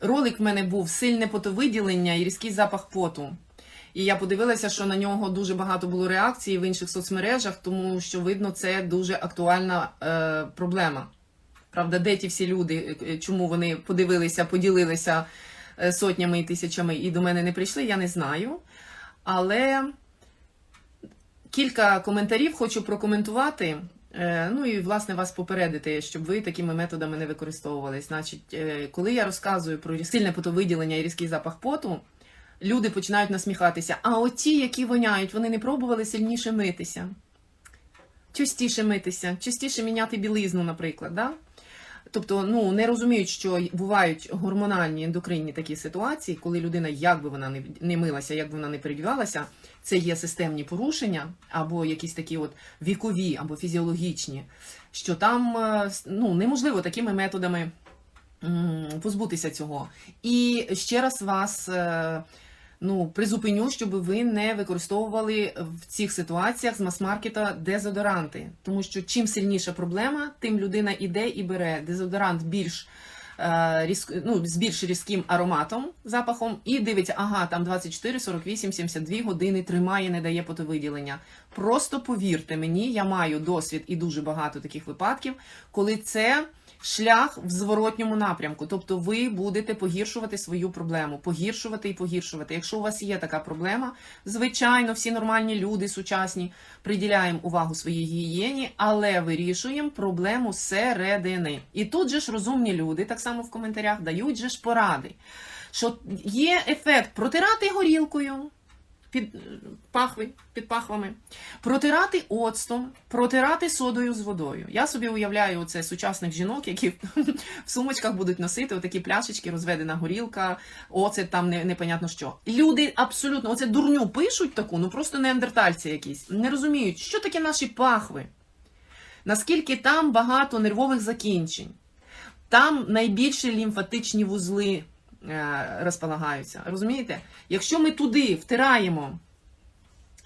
ролик в мене був сильне потовиділення і різкий запах поту. І я подивилася, що на нього дуже багато було реакцій в інших соцмережах, тому що видно, це дуже актуальна е, проблема. Правда, де ті всі люди, е, чому вони подивилися, поділилися е, сотнями і тисячами і до мене не прийшли, я не знаю. Але кілька коментарів хочу прокоментувати. Е, Ну і власне вас попередити, щоб ви такими методами не використовувались. Значить, е, коли я розказую про сильне потовиділення і різкий запах поту, люди починають насміхатися. А оті, які воняють, вони не пробували сильніше митися, частіше митися, частіше міняти білизну, наприклад. Да? Тобто, ну не розуміють, що бувають гормональні ендокринні такі ситуації, коли людина, як би вона не, не милася, як би вона не передівалася, це є системні порушення, або якісь такі от вікові, або фізіологічні, що там е, ну, неможливо такими методами позбутися цього. І ще раз вас. Ну, призупиню, щоб ви не використовували в цих ситуаціях з мас-маркета дезодоранти. Тому що чим сильніша проблема, тим людина іде і бере дезодорант більш е, ну, з більш різким ароматом, запахом, і дивиться, ага, там 24, 48, 72 години тримає, не дає потовиділення. Просто повірте мені, я маю досвід і дуже багато таких випадків, коли це шлях в зворотньому напрямку. Тобто ви будете погіршувати свою проблему, погіршувати і погіршувати. Якщо у вас є така проблема, звичайно, всі нормальні люди сучасні приділяємо увагу своїй гігієні, але вирішуємо проблему зсередини. І тут же ж розумні люди, так само в коментарях, дають же ж поради. Що є ефект протирати горілкою, під пахви, під пахвами, протирати оцтом, протирати содою з водою. Я собі уявляю це сучасних жінок, які в сумочках будуть носити отакі пляшечки, розведена горілка, оцет там не, непонятно що. Люди абсолютно оце дурню пишуть таку, ну просто неандертальці якісь, не розуміють, що таке наші пахви, наскільки там багато нервових закінчень, там найбільші лімфатичні вузли розполагаються. Розумієте? Якщо ми туди втираємо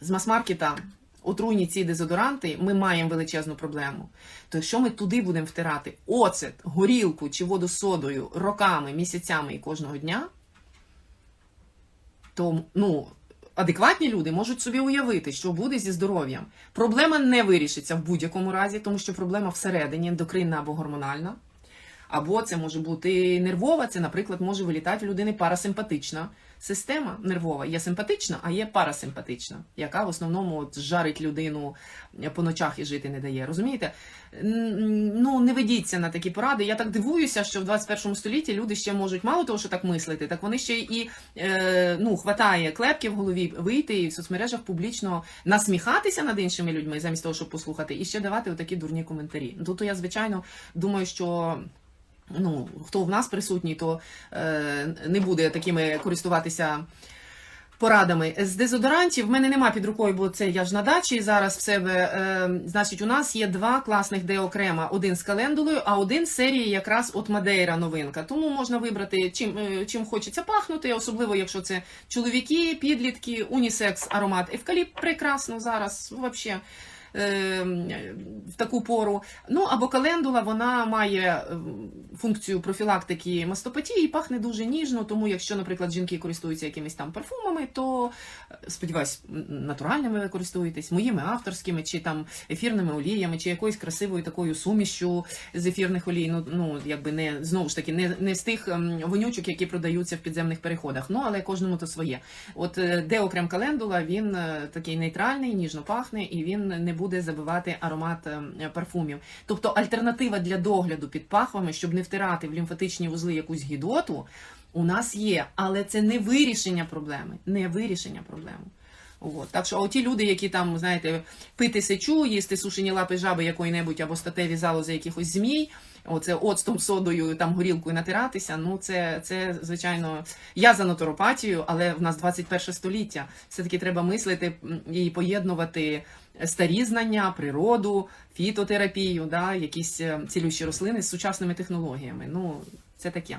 з мас-маркета отруйні ці дезодоранти, ми маємо величезну проблему. То якщо ми туди будемо втирати оцет, горілку чи воду з содою роками, місяцями і кожного дня, то ну, адекватні люди можуть собі уявити, що буде зі здоров'ям. Проблема не вирішиться в будь-якому разі, тому що проблема всередині ендокринна або гормональна. Або це може бути нервова, це, наприклад, може вилітати в людини парасимпатична система нервова. Є симпатична, а є парасимпатична, яка в основному от жарить людину по ночах і жити не дає. Розумієте? Ну не ведіться на такі поради. Я так дивуюся, що в 21 столітті люди ще можуть мало того, що так мислити, так вони ще і е, ну, хватає клепки в голові вийти і в соцмережах публічно насміхатися над іншими людьми, замість того, щоб послухати, і ще давати отакі дурні коментарі. То я звичайно думаю, що. Ну, хто в нас присутній, то е, не буде такими користуватися порадами. З дезодорантів в мене нема під рукою, бо це я ж на дачі зараз в себе. Е, значить, у нас є два класних деокрема: один з календулою, а один з серії якраз от Мадейра новинка. Тому можна вибрати чим, е, чим хочеться пахнути, особливо якщо це чоловіки, підлітки, унісекс, аромат евкаліпт. Прекрасно зараз. Взагалі в таку пору. Ну або календула вона має е, функцію профілактики мастопатії і пахне дуже ніжно. Тому, якщо, наприклад, жінки користуються якимись там парфумами, то е, сподіваюсь, натуральними ви користуєтесь, моїми авторськими, чи там ефірними оліями, чи якоюсь красивою такою сумішю з ефірних олій. Ну ну якби не знову ж таки не, не з тих ем, вонючок, які продаються в підземних переходах. Ну але кожному то своє. От е, де окрем календула, він е, такий нейтральний, ніжно пахне, і він не буде забивати аромат е, парфумів. Тобто альтернатива для догляду під пахвами, щоб не втирати в лімфатичні вузли якусь гідоту, у нас є, але це не вирішення проблеми. Не вирішення проблеми. От. Так що, ті люди, які там, знаєте, пити сечу, їсти сушені лапи жаби якої-небудь або статеві залози якихось змій, оце оцтом, содою, там горілкою натиратися, ну це, це звичайно, я за натуропатію, але в нас 21 століття. Все-таки треба мислити і поєднувати старі знання, природу, фітотерапію, да, якісь е, цілющі рослини з сучасними технологіями. Ну, це таке.